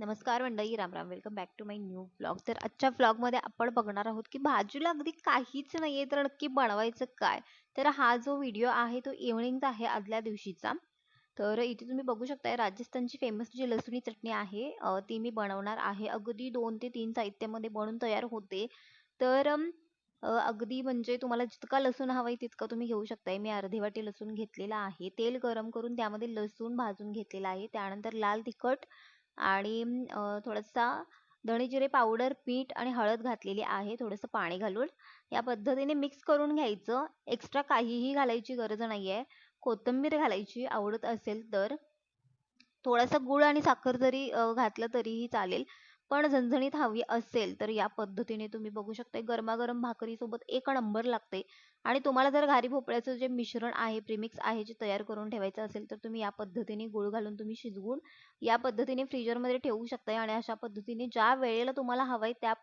नमस्कार मंडळी Ram Ram welcome back to my new blog तर आजच्या ब्लॉगमध्ये आपण बघणार आहोत की भाजीला अगदी काहीच नाहीये तर नक्की बनवायचं काय? तर हा जो व्हिडिओ आहे तो इव्हनिंगचा आहे आदल्या दिवशीचा. तर इथे तुम्ही बघू शकताय राजस्थानची फेमस जी लसुणी चटणी आहे ती मी बनवणार आहे. अगदी दोन ते तीन साहित्यामध्ये बनून तयार होते. तर अगदी म्हणजे तुम्हाला जितका लसूण हवाय तितकं तुम्ही घेऊ शकताय. मी अर्धी वाटी लसूण घेतलेला आहे. तेल गरम करून त्यामध्ये लसूण भाजून घेतलेला आहे. त्यानंतर लाल तिखट आणि थोडासा धणे जिरे पावडर मीठ आणि हळद घातलेली आहे थोडंसं पाणी घालून. या पद्धतीने मिक्स करून घ्यायचं. एक्स्ट्रा काहीही घालायची गरज नाही आहे कोथिंबीर घालायची आवडत असेल तर. थोडासा गुळ आणि साखर जरी घातलं तरीही चालेल. पण झणझणीत हवी असेल तर या पद्धतीने तुम्ही बघू शकता गरमागरम भाकरीसोबत एक नंबर लागते आणि तुम्हाला जर घारी भोपळ्याचं जे मिश्रण आहे प्रिमिक्स आहे जे तयार करून ठेवायचं असेल तर तुम्ही या पद्धतीने गुळ घालून तुम्ही शिजवून या पद्धतीने फ्रीजरमध्ये ठेवू शकताय. आणि अशा पद्धतीने ज्या वेळेला तुम्हाला हवंय त्या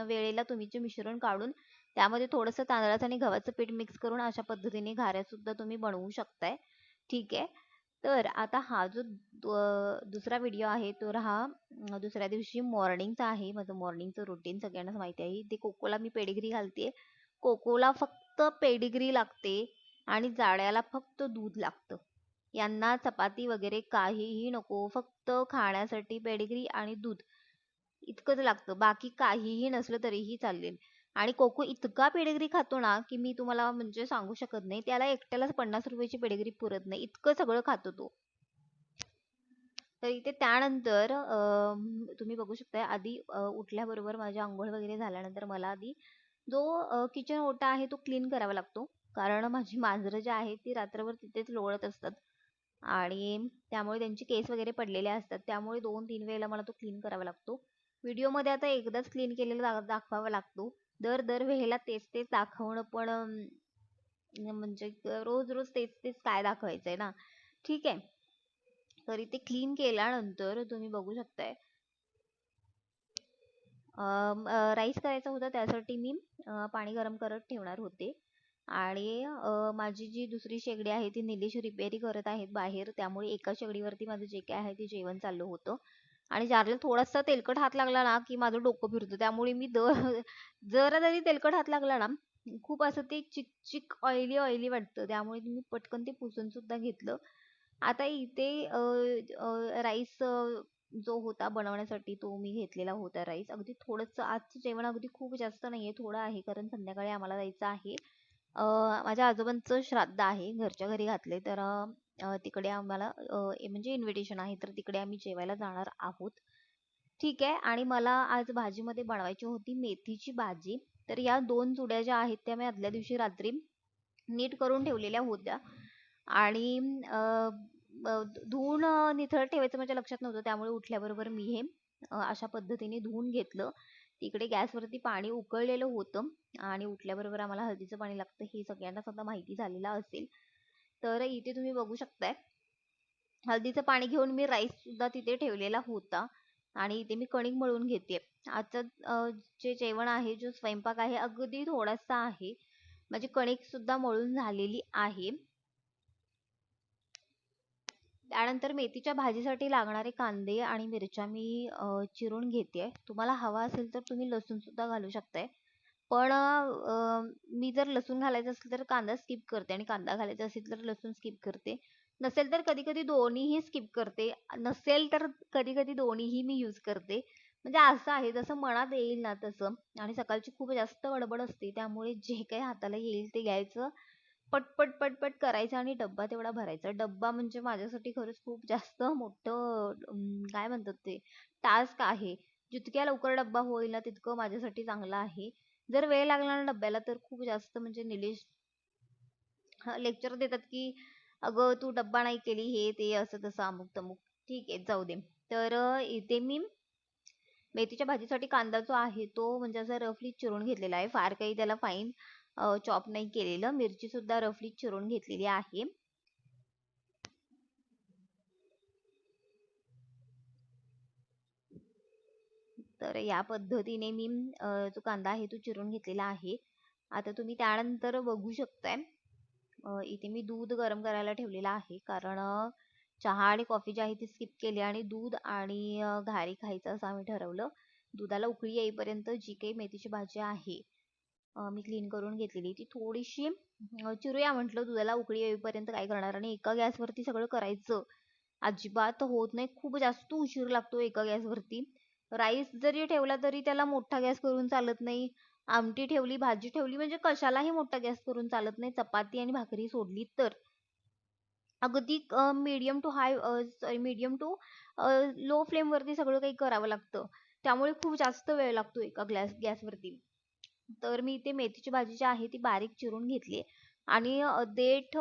वेळेला तुम्ही जे मिश्रण काढून त्यामध्ये थोडंसं तांदळाचं आणि गव्हाचं पीठ मिक्स करून अशा पद्धतीने घाऱ्या सुद्धा तुम्ही बनवू शकताय. ठीक आहे? तर आता हा जो दुसरा व्हिडिओ आहे तर हा दुसऱ्या दिवशी मॉर्निंगचा आहे. माझं मॉर्निंगचं रुटीन सगळ्यांनाच माहिती आहे. ते कोकोला मी पेडिग्री घालते कोकोला फक्त पेडिग्री लागते आणि जाळ्याला फक्त दूध लागतं. यांना चपाती वगैरे काहीही नको. फक्त खाण्यासाठी पेडिग्री आणि दूध. इतकंच लागतं. बाकी काहीही नसलं तरीही चालेल. आणि कोको इतका पेडिग्री खातो ना की मी तुम्हाला म्हणजे सांगू शकत नाही. त्याला एकट्यालाच पन्नास रुपयाची पेडिग्री पुरत नाही. इतकं सगळं खातो तो. तर इथे त्यानंतर तुम्ही बघू शकता आधी उठल्याबरोबर माझ्या आंघोळ वगैरे झाल्यानंतर मला आधी जो किचन ओटा आहे तो क्लीन करावा लागतो. कारण माझी मांजरं जी आहेत ती रात्रभर तिथेच लोळत असतात. आणि त्यामुळे त्यांची केस वगैरे पडलेले असतात. त्यामुळे दोन तीन वेळेला मला तो क्लीन करावा लागतो. व्हिडिओमध्ये आता एकदाच क्लीन केलेला दाखवावा लागतो. दर दर वेळेला तेच तेच दाखवणं पण म्हणजे रोज रोज तेच तेच काय दाखवायचंय ना. ठीक आहे. तर इथे क्लीन केल्यानंतर तुम्ही बघू शकताय. राईस करायचा होता त्यासाठी मी पाणी गरम करत ठेवणार होते. आणि माझी जी दुसरी शेगडी आहे ती निलेश रिपेरी करत आहेत बाहेर. त्यामुळे एका शेगडीवरती माझं जे काय आहे ते जेवण चाललं होतं. आणि जारला थोडासा तेलकट हात लागला ना की माझं डोकं फिरतं. त्यामुळे मी दर जरा जरी तेलकट हात लागला ना खूप असं ते चिक चिक ऑइली ऑइली वाटतं. त्यामुळे मी पटकन ते पुसून सुद्धा घेतलं. आता इथे राईस जो होता बनवण्यासाठी तो मी घेतलेला होता राईस अगदी थोडंसं आजचं जेवण अगदी खूप जास्त नाही आहे थोडं आहे. कारण संध्याकाळी आम्हाला जायचं आहे. माझ्या आजोबांचं श्राद्ध आहे घरच्या घरी घातले तर तिकडे आम्हाला म्हणजे इन्व्हिटेशन आहे तर तिकडे आम्ही जेवायला जाणार आहोत. ठीक आहे आणि मला आज भाजीमध्ये बनवायची होती मेथीची भाजी. तर या दोन जुड्या ज्या आहेत त्या मी आदल्या दिवशी रात्री नीट करून ठेवलेल्या होत्या. आणि धुवून निथळ ठेवायचं माझ्या लक्षात नव्हतं त्यामुळे उठल्याबरोबर मी हे अशा पद्धतीने धुवून घेतलं. तिकडे गॅसवरती पाणी उकळलेलं होतं आणि उठल्याबरोबर आम्हाला हळदीचं पाणी लागतं हे सगळ्यांनाच आता माहिती झालेलं असेल. तर इथे तुम्ही बघू शकताय. हळदीचं पाणी घेऊन मी राईस सुद्धा तिथे ठेवलेला होता. आणि इथे मी कणिक मळून घेते आजचं जे जेवण आहे जो स्वयंपाक आहे अगदी थोडासा आहे. माझी कणिक सुद्धा मळून झालेली आहे. त्यानंतर मेथीच्या भाजीसाठी लागणारे कांदे आणि मिरच्या मी चिरून घेते तुम्हाला हवा असेल तर तुम्ही लसूण सुद्धा घालू शकताय. पण मी जर लसूण घालायचं असेल तर कांदा स्किप करते आणि कांदा घालायचा असेल तर लसूण स्किप करते. नसेल तर कधी कधी दोन्हीही स्किप करते. नसेल तर कधी कधी दोन्हीही मी यूज करते. म्हणजे असं आहे जसं मनात येईल ना तसं. आणि सकाळची खूप जास्त गडबड असते त्यामुळे जे काही हाताला येईल ते घ्यायचं. पटपट पटपट करायचं आणि डब्बा तेवढा भरायचा. डब्बा म्हणजे माझ्यासाठी खरंच खूप जास्त मोठं काय म्हणतात ते टास्क आहे. जितक्या लवकर डब्बा होईल ना तितकं माझ्यासाठी चांगलं आहे. जर वेळ लागला ना डब्याला तर खूप जास्त म्हणजे निलेश लेक्चर देतात की अगं तू डब्बा नाही केली हे ते असं तसं अमुक तमुक. ठीक आहे जाऊ दे. तर इथे मी मेथीच्या भाजीसाठी कांदा जो आहे तो म्हणजे असा रफली चिरून घेतलेला आहे. फार काही त्याला फाईन चॉप नाही केलेलं. मिरची सुद्धा रफली चिरून घेतलेली आहे. तर या पद्धतीने मी जो कांदा आहे तो चिरून घेतलेला आहे. आता तुम्ही त्यानंतर बघू शकताय इथे मी दूध गरम करायला ठेवलेला आहे. कारण चहा आणि कॉफी जी आहे ती स्किप केली आणि दूध आणि घारी खायचं असं आम्ही ठरवलं. दुधाला उकळी येईपर्यंत जी काही मेथीची भाजी आहे मी क्लीन करून घेतलेली. ती थोडीशी चिरूया म्हटलं दुधाला उकळी येईपर्यंत काय करणार आणि एका गॅसवरती सगळं करायचं. अजिबात होत नाही. खूप जास्त उशीर लागतो एका गॅसवरती. राईस जरी ठेवला तरी त्याला मोठा गॅस करून चालत नाही. आमटी ठेवली भाजी ठेवली म्हणजे कशालाही मोठा गॅस करून चालत नाही. चपाती आणि भाकरी सोडली तर. अगदी medium to high sorry medium to low फ्लेमवरती सगळं काही करावं लागतं. त्यामुळे खूप जास्त वेळ लागतो एका ग्लॅस गॅसवरती तर मी इथे मेथीची भाजी जी आहे ती बारीक चिरून घेतली आणि देठ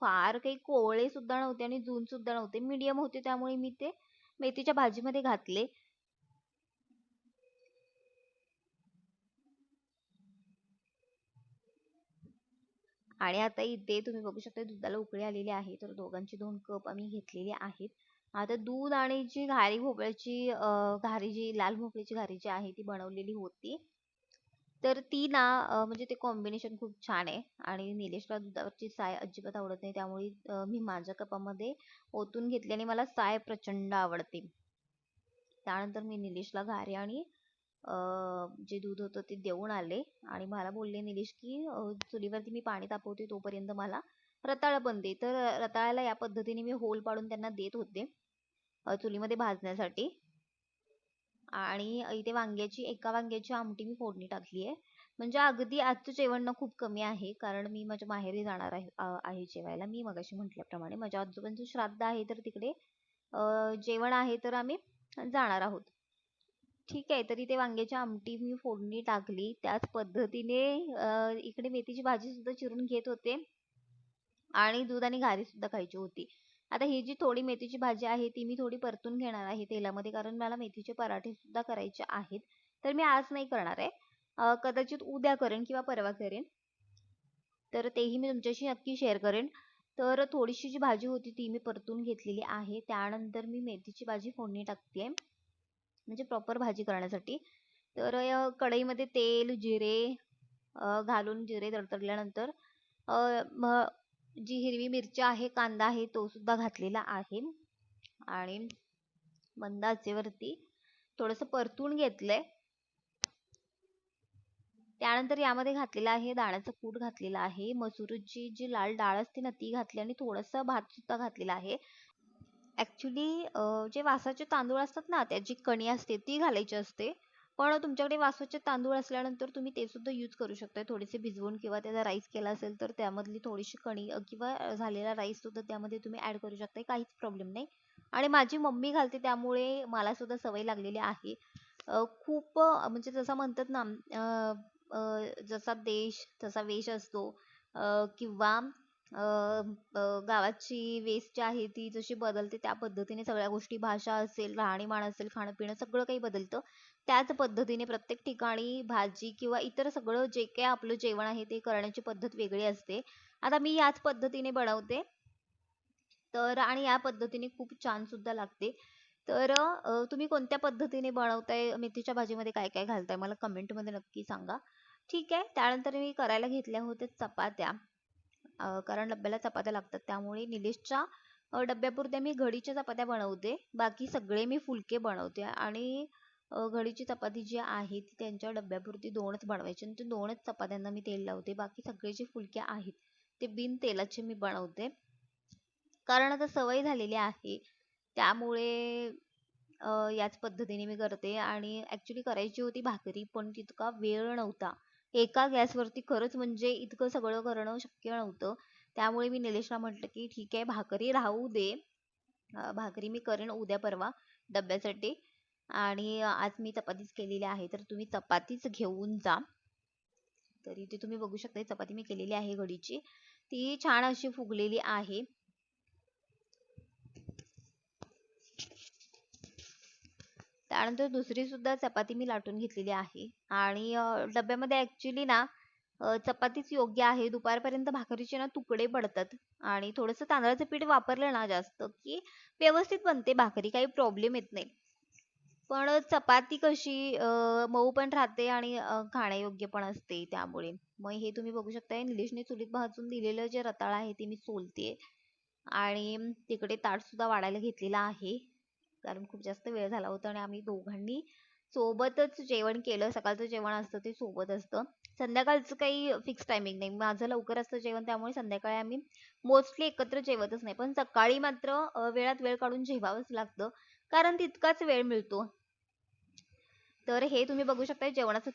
फार काही कोवळे सुद्धा नव्हते आणि जून सुद्धा नव्हते. मीडियम होते त्यामुळे मी ते मेथीच्या भाजीमध्ये घातले. आणि आता इथे तुम्ही बघू शकता दुधाला उकळी आलेली आहे. तर दोघांची दोन कप आम्ही घेतलेले आहेत. आता दूध आणि जी घारी भोपळ्याची घारी जी लाल भोपळ्याची घारी जी आहे ती बनवलेली होती. तर ती ना म्हणजे ते कॉम्बिनेशन खूप छान आहे. आणि निलेशला दुधावरची साय अजिबात आवडत नाही. त्यामुळे मी माझ्या कपामध्ये ओतून घेतली आणि मला साय प्रचंड आवडते. त्यानंतर मी निलेशला घारी आणि जे दूध होतं ते देऊन आले. आणि मला बोलले निलेश की चुलीवरती मी पाणी तापवते तोपर्यंत मला रताळं पण दे. तर रताळ्याला या पद्धतीने मी होल पाडून त्यांना देत होते चुलीमध्ये भाजण्यासाठी. आणि इथे वांग्याची एका वांग्याची आमटी मी फोडणी टाकली आहे म्हणजे अगदी आजचं जेवण ना खूप कमी आहे कारण मी माझ्या माहेरी जाणार आहे आहे जेवायला. मी मगाशी म्हटल्याप्रमाणे. माझ्या आजोबांचं श्राद्ध आहे तर तिकडे जेवण आहे तर आम्ही जाणार आहोत. ठीक आहे तरी ते वांग्याची आमटी मी फोडणी टाकली. त्याच पद्धतीने इकडे मेथीची भाजी सुद्धा चिरून घेत होते. आणि दूध आणि घारी सुद्धा खायची होती. आता ही जी थोडी मेथीची भाजी आहे ती मी थोडी परतून घेणार आहे तेलामध्ये कारण मला मेथीचे पराठे सुद्धा करायचे आहेत. तर मी आज नाही करणार आहे. कदाचित उद्या करेन किंवा परवा करेन. तर तेही मी तुमच्याशी नक्की शेअर करेन. तर थोडीशी जी भाजी होती ती मी परतून घेतलेली आहे. त्यानंतर मी मेथीची भाजी फोडणी टाकते म्हणजे प्रॉपर भाजी करण्यासाठी. तर कढईमध्ये तेल जिरे घालून जिरे तडतडल्यानंतर जी हिरवी मिरची आहे कांदा आहे तो सुद्धा घातलेला आहे. आणि मंद आचेवरती थोडंसं परतून घेतलंय. त्यानंतर यामध्ये घातलेला आहे दाण्याचं कूट घातलेला आहे. मसूरची जी लाल डाळ असते ना ती घातली आणि थोडंसं भात सुद्धा घातलेला आहे. ॲक्च्युली जे वासाचे तांदूळ असतात ना त्याची कणी असते ती घालायची असते. पण तुमच्याकडे वासाचे तांदूळ असल्यानंतर तुम्ही ते सुद्धा यूज करू शकता थोडेसे भिजवून किंवा त्याचा राईस केला असेल तर त्यामधली थोडीशी कणी किंवा झालेला राईस सुद्धा त्यामध्ये तुम्ही ऍड करू शकता काहीच प्रॉब्लेम नाही. आणि माझी मम्मी घालते त्यामुळे मला सुद्धा सवय लागलेली आहे. खूप म्हणजे जसं म्हणतात ना जसा देश तसा वेश असतो. किंवा गावाची वेस जी आहे ती जशी बदलते त्या पद्धतीने सगळ्या गोष्टी भाषा असेल राहणीमान असेल खाणं पिणं सगळं काही बदलतं. त्याच पद्धतीने प्रत्येक ठिकाणी भाजी किंवा इतर सगळं जे काही आपलं जेवण आहे ते करण्याची पद्धत वेगळी असते. आता मी याच पद्धतीने बनवते. तर आणि या पद्धतीने खूप छान सुद्धा लागते. तर तुम्ही कोणत्या पद्धतीने बनवताय मेथीच्या भाजीमध्ये काय काय घालताय? मला कमेंटमध्ये नक्की सांगा. ठीक आहे. त्यानंतर मी करायला घेतल्या होत्या चपात्या. कारण डब्याला चपात्या लागतात. त्यामुळे निलेशच्या डब्यापुरत्या मी घडीच्या चपात्या बनवते. बाकी सगळे मी फुलके बनवते आणि घडीची चपाती जी आहे ती त्यांच्या डब्यापुरती दोनच बनवायची आणि ते दोनच चपात्यांना मी तेल लावते. बाकी सगळे जे फुलके आहेत ते बिन तेलाचे मी बनवते. कारण आता सवय झालेली आहे. त्यामुळे याच पद्धतीने मी करते आणि ॲक्च्युली करायची होती भाकरी पण तितका वेळ नव्हता. एका गॅसवरती खरंच म्हणजे इतकं सगळं करणं शक्य नव्हतं. त्यामुळे मी निलेशला म्हटलं की ठीक आहे भाकरी राहू दे. भाकरी मी करेन उद्या परवा डब्यासाठी. आणि आज मी चपातीच केलेली आहे तर तुम्ही चपातीच घेऊन जा. तर इथे तुम्ही बघू शकता चपाती मी केलेली आहे घडीची. ती छान अशी फुगलेली आहे. त्यानंतर दुसरी सुद्धा चपाती मी लाटून घेतलेली आहे. आणि डब्यामध्ये ॲक्च्युली ना चपातीच योग्य आहे. दुपारपर्यंत भाकरीचे ना तुकडे पडतात. आणि थोडंसं तांदळाचं पीठ वापरलं ना जास्त की व्यवस्थित बनते. भाकरी काही प्रॉब्लेम येत नाही. पण चपाती कशी मऊ पण राहते आणि खाण्यायोग्य पण असते त्यामुळे. मग हे तुम्ही बघू शकता. निलेशने चुलीत भाजून दिलेलं जे रताळ आहे ते मी सोलते. आणि तिकडे ताट सुद्धा वाढायला घेतलेला आहे. कारण खूप जास्त वेळ झाला होता आणि आम्ही दोघांनी सोबतच जेवण केलं. सकाळचं जेवण असतं ते सोबत असतं. संध्याकाळचं काही फिक्स टायमिंग नाही. माझं लवकर असतं जेवण त्यामुळे संध्याकाळी आम्ही मोस्टली एकत्र जेवतच नाही. पण सकाळी मात्र वेळात वेळ काढून जेवावंच लागतं. कारण तितकाच वेळ मिळतो. तर हे तुम्ही बघू शकता जेवणाचं